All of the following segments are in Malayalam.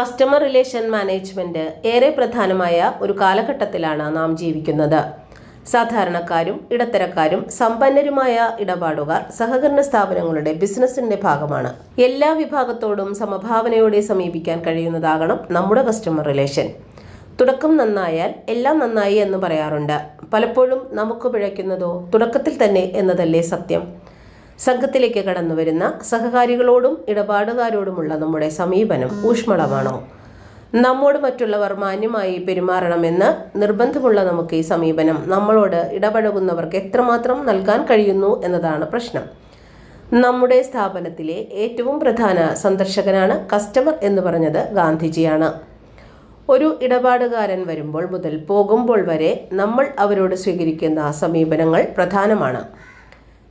കസ്റ്റമർ റിലേഷൻ മാനേജ്മെന്റ് ഏറെ പ്രധാനമായ ഒരു കാലഘട്ടത്തിലാണ് നാം ജീവിക്കുന്നത്. സാധാരണക്കാരും ഇടത്തരക്കാരും സമ്പന്നരുമായ ഇടപാടുകാർ സഹകരണ സ്ഥാപനങ്ങളുടെ ബിസിനസിന്റെ ഭാഗമാണ്. എല്ലാ വിഭാഗത്തോടും സമഭാവനയോടെ സമീപിക്കാൻ കഴിയുന്നതാകണം നമ്മുടെ കസ്റ്റമർ റിലേഷൻ തുടക്കം നന്നായാൽ എല്ലാം നന്നായി എന്ന് പറയാറുണ്ട്. പലപ്പോഴും നമുക്ക് പിഴയ്ക്കുന്നതോ തുടക്കത്തിൽ തന്നെ എന്നതല്ലേ സത്യം? സംഘത്തിലേക്ക് കടന്നു വരുന്ന സഹകാരികളോടും ഇടപാടുകാരോടുമുള്ള നമ്മുടെ സമീപനം ഊഷ്മളമാണോ? നമ്മോട് മറ്റുള്ളവർ മാന്യമായി പെരുമാറണമെന്ന് നിർബന്ധമുള്ള നമുക്ക് ഈ സമീപനം നമ്മളോട് ഇടപഴകുന്നവർക്ക് എത്രമാത്രം നൽകാൻ കഴിയുന്നു എന്നതാണ് പ്രശ്നം. നമ്മുടെ സ്ഥാപനത്തിലെ ഏറ്റവും പ്രധാന സന്ദർശകനാണ് കസ്റ്റമർ എന്ന് പറഞ്ഞത് ഗാന്ധിജിയാണ്. ഒരു ഇടപാടുകാരൻ വരുമ്പോൾ മുതൽ പോകുമ്പോൾ വരെ നമ്മൾ അവരോട് സ്വീകരിക്കുന്ന സമീപനങ്ങൾ പ്രധാനമാണ്.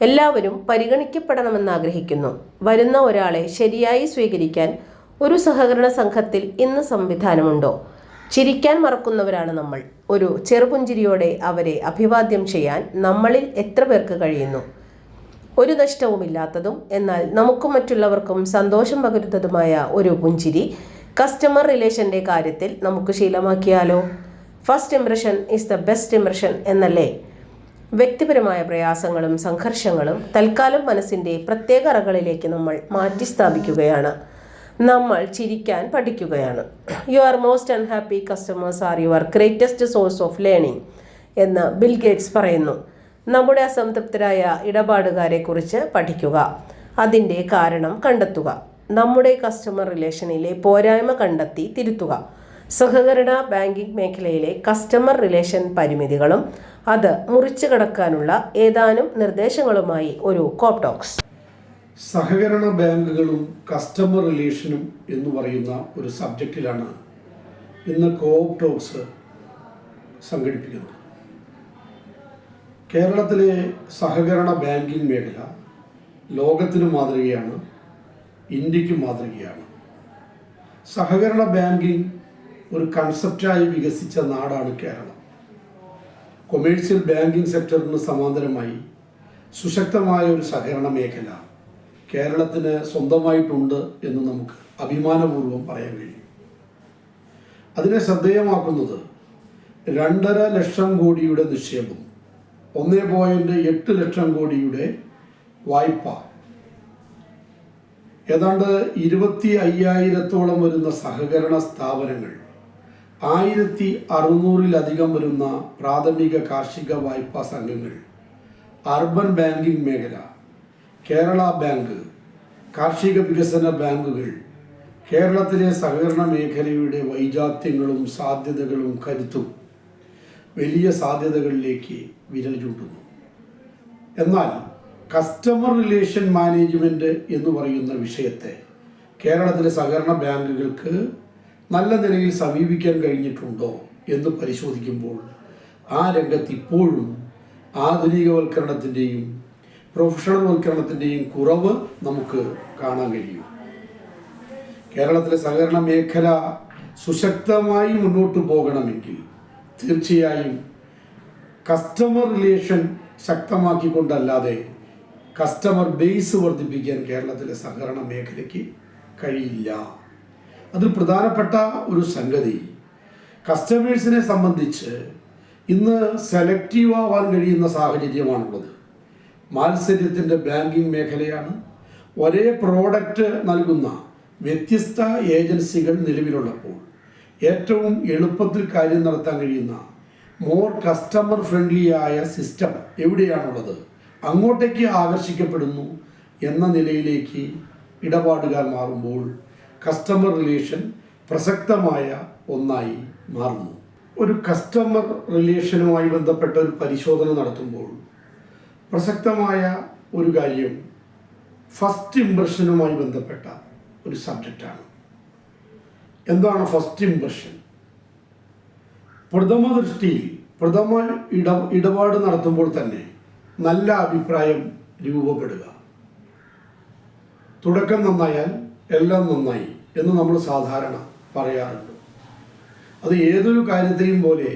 എല്ലാവരും പരിഗണിക്കപ്പെടണമെന്ന് ആഗ്രഹിക്കുന്നു. വരുന്ന ഒരാളെ ശരിയായി സ്വീകരിക്കാൻ ഒരു സഹകരണ സംഘത്തിൽ ഇന്ന് സംവിധാനമുണ്ടോ? ചിരിക്കാൻ മറക്കുന്നവരാണ് നമ്മൾ. ഒരു ചെറുപുഞ്ചിരിയോടെ അവരെ അഭിവാദ്യം ചെയ്യാൻ നമ്മളിൽ എത്ര പേർക്ക് കഴിയുന്നു? ഒരു നഷ്ടവുമില്ലാത്തതും എന്നാൽ നമുക്കും മറ്റുള്ളവർക്കും സന്തോഷം പകരുന്നതുമായ ഒരു പുഞ്ചിരി കസ്റ്റമർ റിലേഷന്റെ കാര്യത്തിൽ നമുക്ക് ശീലമാക്കിയാലോ? First impression is the best impression എന്നല്ലേ? വ്യക്തിപരമായ പ്രയാസങ്ങളും സംഘർഷങ്ങളും തൽക്കാലം മനസ്സിന്റെ പ്രത്യേക അറകളിലേക്ക് നമ്മൾ മാറ്റി സ്ഥാപിക്കുകയാണ് നമ്മൾ ചിരിക്കാൻ പഠിക്കുകയാണ്. Your most unhappy customers are your greatest source of learning എന്ന് ബിൽ ഗേറ്റ്സ് പറയുന്നു. നമ്മുടെ അസംതൃപ്തരായ ഇടപാടുകാരെക്കുറിച്ച് പഠിക്കുക. അതിന്റെ കാരണം കണ്ടെത്തുക. നമ്മുടെ കസ്റ്റമർ റിലേഷനിലെ പോരായ്മ കണ്ടെത്തി തിരുത്തുക. സഹകരണ ബാങ്കിംഗ് മേഖലയിലെ കസ്റ്റമർ റിലേഷൻ പരിമിതികളും അത് മുറിച്ചു കടക്കാനുള്ള ഏതാനും നിർദ്ദേശങ്ങളുമായി ഒരു കോപ്ടോക്സ് സഹകരണ ബാങ്കുകളും കസ്റ്റമർ റിലേഷനും എന്ന് പറയുന്ന ഒരു സബ്ജക്റ്റിലാണ് ഇന്ന് കോപ്ടോക്സ് സംഘടിപ്പിക്കുന്നത്. കേരളത്തിലെ സഹകരണ ബാങ്കിംഗ് മേഖല ലോകത്തിന് മാതൃകയാണ് ഇന്ത്യയ്ക്ക് മാതൃകയാണ്. സഹകരണ ബാങ്കിംഗ് ഒരു കൺസെപ്റ്റായി വികസിച്ച നാടാണ് കേരളം. കൊമേഴ്സ്യൽ ബാങ്കിംഗ് സെക്ടറിന് സമാന്തരമായി സുശക്തമായ ഒരു സഹകരണ മേഖല കേരളത്തിന് സ്വന്തമായിട്ടുണ്ട് എന്ന് നമുക്ക് അഭിമാനപൂർവം പറയാൻ കഴിയും. അതിനെ ശ്രദ്ധേയമാക്കുന്നത് രണ്ടര ലക്ഷം കോടിയുടെ നിക്ഷേപം ഒന്നേ പോയിന്റ് എട്ട് ലക്ഷം കോടിയുടെ വായ്പ. ഏതാണ്ട് ഇരുപത്തി അയ്യായിരത്തോളം വരുന്ന സഹകരണ സ്ഥാപനങ്ങൾ ആയിരത്തി അറുന്നൂറിലധികം വരുന്ന പ്രാഥമിക കാർഷിക വായ്പാ സംഘങ്ങൾ അർബൻ ബാങ്കിംഗ് മേഖല കേരള ബാങ്ക് കാർഷിക വികസന ബാങ്കുകൾ കേരളത്തിലെ സഹകരണ മേഖലയുടെ വൈജാത്യങ്ങളും സാധ്യതകളും കരുത്തും വലിയ സാധ്യതകളിലേക്ക് വിരൽ ചൂണ്ടുന്നു. എന്നാൽ കസ്റ്റമർ റിലേഷൻ മാനേജ്മെന്റ് എന്ന് പറയുന്ന വിഷയത്തെ കേരളത്തിലെ സഹകരണ ബാങ്കുകൾക്ക് നല്ല നിലയിൽ സമീപിക്കാൻ കഴിഞ്ഞിട്ടുണ്ടോ എന്ന് പരിശോധിക്കുമ്പോൾ ആ രംഗത്ത് ഇപ്പോഴും ആധുനികവൽക്കരണത്തിന്റെയും പ്രൊഫഷണൽ വൽക്കരണത്തിന്റെയും കുറവ് നമുക്ക് കാണാൻ കഴിയും. കേരളത്തിലെ സഹകരണ മേഖല സുശക്തമായി മുന്നോട്ട് പോകണമെങ്കിൽ തീർച്ചയായും കസ്റ്റമർ റിലേഷൻ ശക്തമാക്കിക്കൊണ്ടല്ലാതെ കസ്റ്റമർ ബേസ് വർദ്ധിപ്പിക്കാൻ കേരളത്തിലെ സഹകരണ മേഖലയ്ക്ക് കഴിയില്ല. അതിൽ പ്രധാനപ്പെട്ട ഒരു സംഗതി. കസ്റ്റമേഴ്സിനെ സംബന്ധിച്ച് ഇന്ന് സെലക്റ്റീവ് ആവാൻ കഴിയുന്ന സാഹചര്യമാണുള്ളത്. മാത്സര്യത്തിന്റെ ബാങ്കിങ് മേഖലയാണ്. ഒരേ പ്രോഡക്റ്റ് നൽകുന്ന വ്യത്യസ്ത ഏജൻസികൾ നിലവിലുള്ളപ്പോൾ ഏറ്റവും എളുപ്പത്തിൽ കാര്യം നടത്താൻ കഴിയുന്ന മോർ കസ്റ്റമർ ഫ്രണ്ട്ലി ആയ സിസ്റ്റം എവിടെയാണുള്ളത്? അങ്ങോട്ടേക്ക് ആകർഷിക്കപ്പെടുന്നു എന്ന നിലയിലേക്ക് ഇടപാടുകാർ മാറുമ്പോൾ കസ്റ്റമർ റിലേഷൻ പ്രസക്തമായ ഒന്നായി മാറുന്നു. ഒരു കസ്റ്റമർ റിലേഷനുമായി ബന്ധപ്പെട്ട ഒരു പരിശോധന നടത്തുമ്പോൾ പ്രസക്തമായ ഒരു കാര്യം ഫസ്റ്റ് ഇംപ്രഷനുമായി ബന്ധപ്പെട്ട ഒരു സബ്ജക്റ്റാണ് എന്താണ് ഫസ്റ്റ് ഇംപ്രഷൻ പ്രഥമ ദൃഷ്ടിയിൽ പ്രഥമ ഇട ഇടപാട് നടത്തുമ്പോൾ തന്നെ നല്ല അഭിപ്രായം രൂപപ്പെടുക. തുടക്കം നന്നായാൽ എല്ലാം നന്നായി. എന്ന് നമ്മൾ സാധാരണ പറയാറുണ്ട്. അത് ഏതൊരു കാര്യത്തെയും പോലെ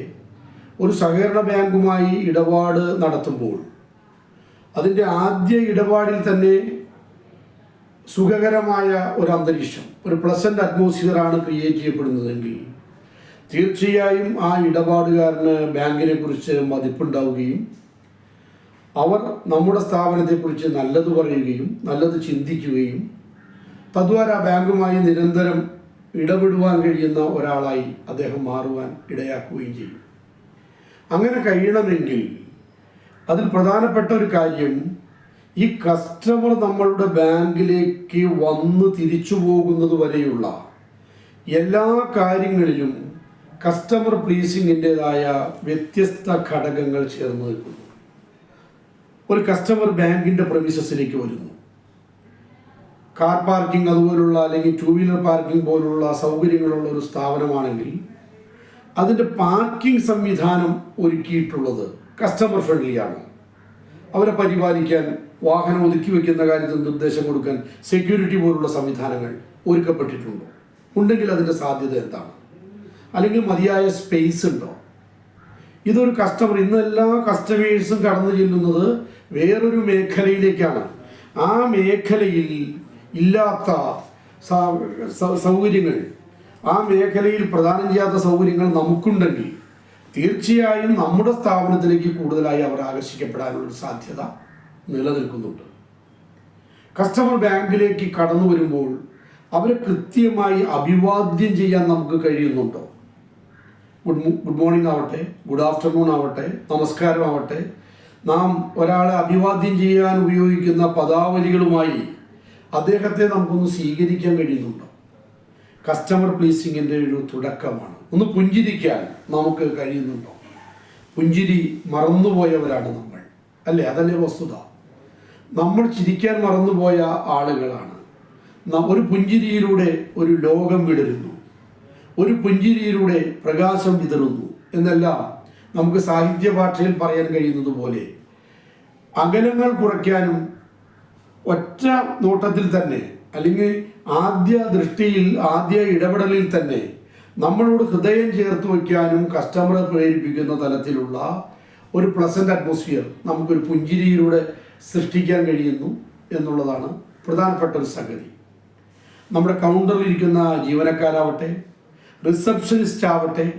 ഒരു സഹകരണ ബാങ്കുമായി ഇടപാട് നടത്തുമ്പോൾ അതിന്റെ ആദ്യ ഇടപാടിൽ തന്നെ സുഖകരമായ ഒരു അന്തരീക്ഷം ഒരു പ്ലസന്റ് അറ്റ്മോസ്ഫിയറാണ് ക്രിയേറ്റ് ചെയ്യപ്പെടുന്നതെങ്കിൽ തീർച്ചയായും ആ ഇടപാടുകാരന് ബാങ്കിനെ കുറിച്ച് മതിപ്പുണ്ടാവുകയും അവർ നമ്മുടെ സ്ഥാപനത്തെക്കുറിച്ച് നല്ലത് പറയുകയും നല്ലത് ചിന്തിക്കുകയും തദ്വാര ബാങ്കുമായി നിരന്തരം ഇടപെടുവാൻ കഴിയുന്ന ഒരാളായി അദ്ദേഹം മാറുവാൻ ഇടയാക്കുകയും ചെയ്യും. അങ്ങനെ കഴിയണമെങ്കിൽ അതിൽ പ്രധാനപ്പെട്ട ഒരു കാര്യം ഈ കസ്റ്റമർ നമ്മളുടെ ബാങ്കിലേക്ക് വന്ന് തിരിച്ചു പോകുന്നത് വരെയുള്ള എല്ലാ കാര്യങ്ങളിലും കസ്റ്റമർ പ്ലീസിങ്ങിന്റെതായ വ്യത്യസ്ത ഘടകങ്ങൾ ചേർന്ന് നിൽക്കുന്നു. ഒരു കസ്റ്റമർ ബാങ്കിന്റെ പ്രമിസസിലേക്ക് വരുന്നു. കാർ പാർക്കിംഗ് അതുപോലുള്ള അല്ലെങ്കിൽ ടൂ വീലർ പാർക്കിംഗ് പോലുള്ള സൗകര്യങ്ങളുള്ള ഒരു സ്ഥാപനമാണെങ്കിൽ അതിന്റെ പാർക്കിംഗ് സംവിധാനം ഒരുക്കിയിട്ടുള്ളത് കസ്റ്റമർ ഫ്രണ്ട്ലിയാണ് അവരെ പരിപാലിക്കാൻ വാഹനം ഒതുക്കി വയ്ക്കുന്ന കാര്യത്തിൽ നിർദ്ദേശം കൊടുക്കാൻ സെക്യൂരിറ്റി പോലുള്ള സംവിധാനങ്ങൾ ഒരുക്കപ്പെട്ടിട്ടുണ്ടോ. ഉണ്ടെങ്കിൽ അതിന്റെ സാധ്യത എന്താണ്? അല്ലെങ്കിൽ മതിയായ സ്പേസ് ഉണ്ടോ? ഇതൊരു കസ്റ്റമർ ഇന്ന് എല്ലാ കസ്റ്റമേഴ്സും കടന്നു ചെല്ലുന്നത് വേറൊരു മേഖലയിലേക്കാണ്. ആ മേഖലയിൽ ഇല്ലാത്ത സൗകര്യങ്ങൾ. ആ മേഖലയിൽ പ്രദാനം ചെയ്യാത്ത സൗകര്യങ്ങൾ നമുക്കുണ്ടെങ്കിൽ തീർച്ചയായും നമ്മുടെ സ്ഥാപനത്തിലേക്ക് കൂടുതലായി അവർ ആകർഷിക്കപ്പെടാനുള്ളൊരു സാധ്യത നിലനിൽക്കുന്നുണ്ട്. കസ്റ്റമർ ബാങ്കിലേക്ക് കടന്നു വരുമ്പോൾ അവരെ കൃത്യമായി അഭിവാദ്യം ചെയ്യാൻ നമുക്ക് കഴിയുന്നുണ്ടോ? ഗുഡ് ഗുഡ് മോർണിംഗ് ആവട്ടെ ഗുഡ് ആഫ്റ്റർനൂൺ ആവട്ടെ നമസ്കാരം ആവട്ടെ. നാം ഒരാളെ അഭിവാദ്യം ചെയ്യാൻ ഉപയോഗിക്കുന്ന പദാവലികളുമായി അദ്ദേഹത്തെ നമുക്കൊന്ന് സ്വീകരിക്കാൻ കഴിയുന്നുണ്ടോ? കസ്റ്റമർ പ്ലീസിങ്ങിന്റെ ഒരു തുടക്കമാണ്. ഒന്ന് പുഞ്ചിരിക്കാൻ നമുക്ക് കഴിയുന്നുണ്ടോ? പുഞ്ചിരി മറന്നുപോയവരാണ് നമ്മൾ. അല്ലേ? അതല്ലേ വസ്തുത. നമ്മൾ ചിരിക്കാൻ മറന്നുപോയ ആളുകളാണ്. ഒരു പുഞ്ചിരിയിലൂടെ ഒരു ലോകം വിടരുന്നു. ഒരു പുഞ്ചിരിയിലൂടെ പ്രകാശം വിതറുന്നു. എന്നെല്ലാം നമുക്ക് സാഹിത്യ ഭാഷയിൽ പറയാൻ കഴിയുന്നത് അകലങ്ങൾ കുറയ്ക്കാനും ഒറ്റ നോട്ടത്തിൽ തന്നെ അല്ലെങ്കിൽ ആദ്യ ദൃഷ്ടിയിൽ ആദ്യ ഇടപെടലിൽ തന്നെ നമ്മളോട് ഹൃദയം ചേർത്ത് വയ്ക്കാനും കസ്റ്റമറെ പ്രേരിപ്പിക്കുന്ന തലത്തിലുള്ള ഒരു പ്ലസന്റ് അറ്റ്മോസ്ഫിയർ നമുക്കൊരു പുഞ്ചിരിയിലൂടെ സൃഷ്ടിക്കാൻ കഴിയുന്നു എന്നുള്ളതാണ് പ്രധാനപ്പെട്ട ഒരു സംഗതി. നമ്മുടെ കൗണ്ടറിൽ ഇരിക്കുന്ന ജീവനക്കാരാവട്ടെ റിസപ്ഷനിസ്റ്റ് ആവട്ടെ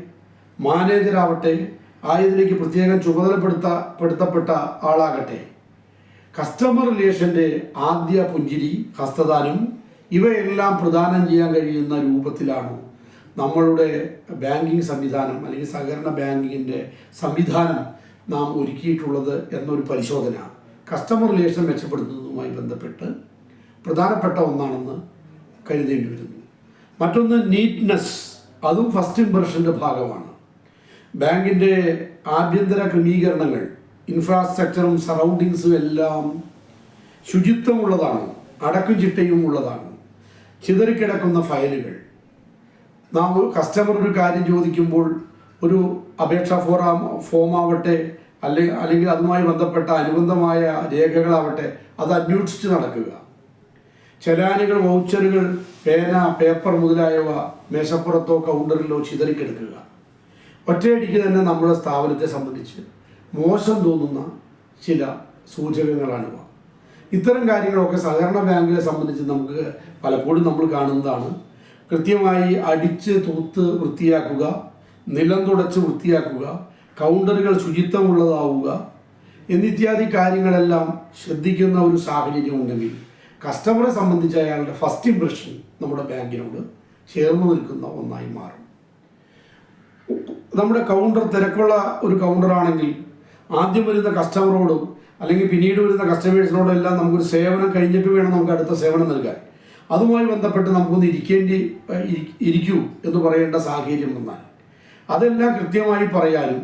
മാനേജർ ആവട്ടെ ആയതിലേക്ക് പ്രത്യേകം ചുമതലപ്പെടുത്ത പെടുത്തപ്പെട്ട ആളാകട്ടെ കസ്റ്റമർ റിലേഷന്റെ ആദ്യ പുഞ്ചിരി ഹസ്തദാനം ഇവയെല്ലാം പ്രദാനം ചെയ്യാൻ കഴിയുന്ന രൂപത്തിലാണ് നമ്മളുടെ ബാങ്കിങ് സംവിധാനം അല്ലെങ്കിൽ സഹകരണ ബാങ്കിങ്ങിന്റെ സംവിധാനം നാം ഒരുക്കിയിട്ടുള്ളത് എന്നൊരു പരിശോധന. കസ്റ്റമർ റിലേഷൻ മെച്ചപ്പെടുത്തുന്നതുമായി ബന്ധപ്പെട്ട് പ്രധാനപ്പെട്ട ഒന്നാണെന്ന് കരുതേണ്ടി വരുന്നു. മറ്റൊന്ന് നീറ്റ്നെസ് അതും ഫസ്റ്റ് ഇംപ്രഷന്റെ ഭാഗമാണ്. ബാങ്കിന്റെ ആഭ്യന്തര ക്രമീകരണങ്ങൾ ഇൻഫ്രാസ്ട്രക്ചറും സറൗണ്ടിങ്സും എല്ലാം ശുചിത്വമുള്ളതാണ്. അടക്കും ചിട്ടയും ഉള്ളതാണ്. ചിതറിക്കിടക്കുന്ന ഫയലുകൾ. നാം കസ്റ്റമർ ഒരു കാര്യം ചോദിക്കുമ്പോൾ ഒരു അപേക്ഷാ ഫോറാം ഫോമാവട്ടെ അല്ലെ അല്ലെങ്കിൽ അതുമായി ബന്ധപ്പെട്ട അനുബന്ധമായ രേഖകളാവട്ടെ അത് അന്വേഷിച്ച് നടക്കുക. ചലാനുകൾ വൗച്ചറുകൾ പേന പേപ്പർ മുതലായവ മേശപ്പുറത്തോ കൗണ്ടറിലോ ചിതറിക്കെടുക്കുക. ഒറ്റയടിക്ക് തന്നെ നമ്മുടെ സ്ഥാപനത്തെ സംബന്ധിച്ച് മോശം തോന്നുന്ന ചില സൂചകങ്ങളാണിവ. ഇത്തരം കാര്യങ്ങളൊക്കെ സഹകരണ ബാങ്കിനെ സംബന്ധിച്ച് നമുക്ക് പലപ്പോഴും നമ്മൾ കാണുന്നതാണ്. കൃത്യമായി അടിച്ച് തൂത്ത് വൃത്തിയാക്കുക നിലം തുടച്ച് വൃത്തിയാക്കുക കൗണ്ടറുകൾ ശുചിത്വമുള്ളതാവുക എന്നിത്യാദി കാര്യങ്ങളെല്ലാം ശ്രദ്ധിക്കുന്ന ഒരു സാഹചര്യം ഉണ്ടെങ്കിൽ കസ്റ്റമറെ സംബന്ധിച്ച് അയാളുടെ ഫസ്റ്റ് ഇംപ്രഷൻ നമ്മുടെ ബാങ്കിനോട് ചേർന്ന് നിൽക്കുന്ന ഒന്നായി മാറും. നമ്മുടെ കൗണ്ടർ തിരക്കുള്ള ഒരു കൗണ്ടറാണെങ്കിൽ ആദ്യം വരുന്ന കസ്റ്റമറോടും അല്ലെങ്കിൽ പിന്നീട് വരുന്ന കസ്റ്റമേഴ്സിനോടും എല്ലാം നമുക്കൊരു സേവനം കഴിഞ്ഞിട്ട് വേണം നമുക്ക് അടുത്ത സേവനം നൽകാൻ. അതുമായി ബന്ധപ്പെട്ട് നമുക്കൊന്ന് ഇരിക്കേണ്ടി ഇരിക്കൂ എന്ന് പറയേണ്ട സാഹചര്യം വന്നാൽ. അതെല്ലാം കൃത്യമായി പറയാനും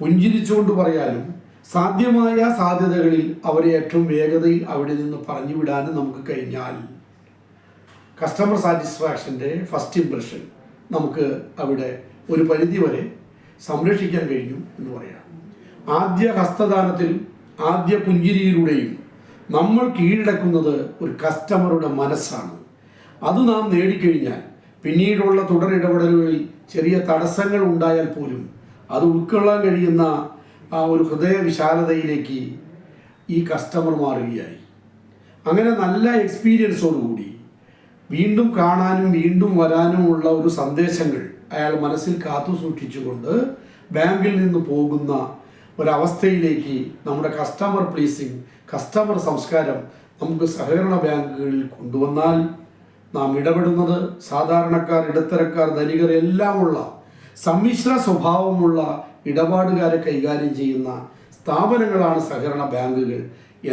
പുഞ്ചിരിച്ചുകൊണ്ട് പറയാനും സാധ്യമായ സാധ്യതകളിൽ അവരെ ഏറ്റവും വേഗതയിൽ അവിടെ നിന്ന് പറഞ്ഞു വിടാനും നമുക്ക് കഴിഞ്ഞാൽ കസ്റ്റമർ സാറ്റിസ്ഫാക്ഷന്റെ ഫസ്റ്റ് ഇംപ്രഷൻ നമുക്ക് അവിടെ ഒരു പരിധി വരെ സംരക്ഷിക്കാൻ കഴിഞ്ഞു എന്ന് പറയാം. ആദ്യ ഹസ്തദാനത്തിൽ ആദ്യ പുഞ്ചിരിയിലൂടെയും നമ്മൾ കീഴടക്കുന്നത് ഒരു കസ്റ്റമറുടെ മനസ്സാണ്. അത് നാം നേടിക്കഴിഞ്ഞാൽ പിന്നീടുള്ള തുടർ ഇടപെടലുകളിൽ ചെറിയ തടസ്സങ്ങൾ ഉണ്ടായാൽ പോലും അത് ഉൾക്കൊള്ളാൻ കഴിയുന്ന ആ ഒരു ഹൃദയ വിശാലതയിലേക്ക് ഈ കസ്റ്റമർ മാറുകയായി. അങ്ങനെ നല്ല എക്സ്പീരിയൻസോടുകൂടി വീണ്ടും കാണാനും വീണ്ടും വരാനുമുള്ള ഒരു സന്ദേശങ്ങൾ അയാൾ മനസ്സിൽ കാത്തു സൂക്ഷിച്ചുകൊണ്ട് ബാങ്കിൽ നിന്ന് പോകുന്ന ഒരവസ്ഥയിലേക്ക് നമ്മുടെ കസ്റ്റമർ പ്ലീസിങ് കസ്റ്റമർ സംസ്കാരം നമുക്ക് സഹകരണ ബാങ്കുകളിൽ കൊണ്ടുവന്നാൽ നാം ഇടപെടുന്നത് സാധാരണക്കാർ ഇടത്തരക്കാർ ധനികർ എല്ലാമുള്ള സമ്മിശ്ര സ്വഭാവമുള്ള ഇടപാടുകാരെ കൈകാര്യം ചെയ്യുന്ന സ്ഥാപനങ്ങളാണ് സഹകരണ ബാങ്കുകൾ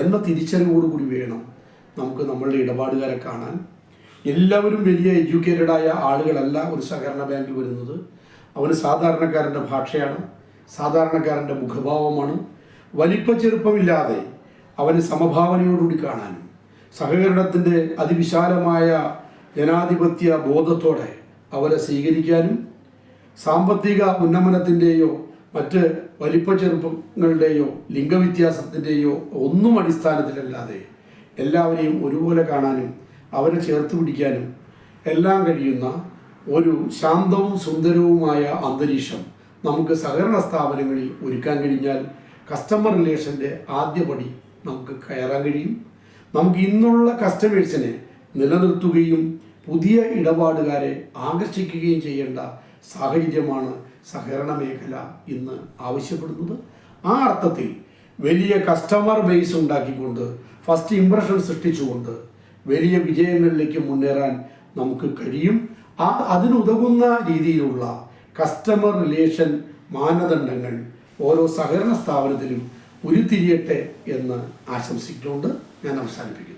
എന്ന തിരിച്ചറിവോടുകൂടി വേണം നമുക്ക് നമ്മളുടെ ഇടപാടുകാരെ കാണാൻ. എല്ലാവരും വലിയ എഡ്യൂക്കേറ്റഡായ ആളുകളല്ല ഒരു സഹകരണ ബാങ്കിൽ വരുന്നത്. അവന് സാധാരണക്കാരന്റെ ഭാഷയാണ്. സാധാരണക്കാരന്റെ മുഖഭാവമാണ്. വലിപ്പ ചെറുപ്പമില്ലാതെ അവന് സമഭാവനയോടുകൂടി കാണാനും സഹകരണത്തിന്റെ അതിവിശാലമായ ജനാധിപത്യ ബോധത്തോടെ അവരെ സ്വീകരിക്കാനും സാമ്പത്തിക ഉന്നമനത്തിന്റെയോ മറ്റ് വലിപ്പ ചെറുപ്പങ്ങളുടെയോ ലിംഗവ്യത്യാസത്തിന്റെയോ ഒന്നും അടിസ്ഥാനത്തിലല്ലാതെ എല്ലാവരെയും ഒരുപോലെ കാണാനും അവരെ ചേർത്ത് പിടിക്കാനും എല്ലാം കഴിയുന്ന ഒരു ശാന്തവും സുന്ദരവുമായ അന്തരീക്ഷം നമുക്ക് സഹകരണ സ്ഥാപനങ്ങളിൽ ഒരുക്കാൻ കഴിഞ്ഞാൽ കസ്റ്റമർ റിലേഷന്റെ ആദ്യപടി നമുക്ക് കയറാൻ കഴിയും. നമുക്ക് ഇന്നുള്ള കസ്റ്റമേഴ്സിനെ നിലനിർത്തുകയും പുതിയ ഇടപാടുകാരെ ആകർഷിക്കുകയും ചെയ്യേണ്ട സാഹചര്യമാണ് സഹകരണ മേഖല ഇന്ന് ആവശ്യപ്പെടുന്നത്. ആ അർത്ഥത്തിൽ വലിയ കസ്റ്റമർ ബേസ് ഉണ്ടാക്കിക്കൊണ്ട് ഫസ്റ്റ് ഇംപ്രഷൻ സൃഷ്ടിച്ചുകൊണ്ട് വലിയ വിജയങ്ങളിലേക്ക് മുന്നേറാൻ നമുക്ക് കഴിയും. ആ അതിനുതകുന്ന രീതിയിലുള്ള കസ്റ്റമർ റിലേഷൻ മാനദണ്ഡങ്ങൾ ഓരോ സഹകരണ സ്ഥാപനത്തിലും ഉരുത്തിരിയട്ടെ എന്ന് ആശംസിച്ചുകൊണ്ട് ഞാൻ അവസാനിപ്പിക്കുന്നു.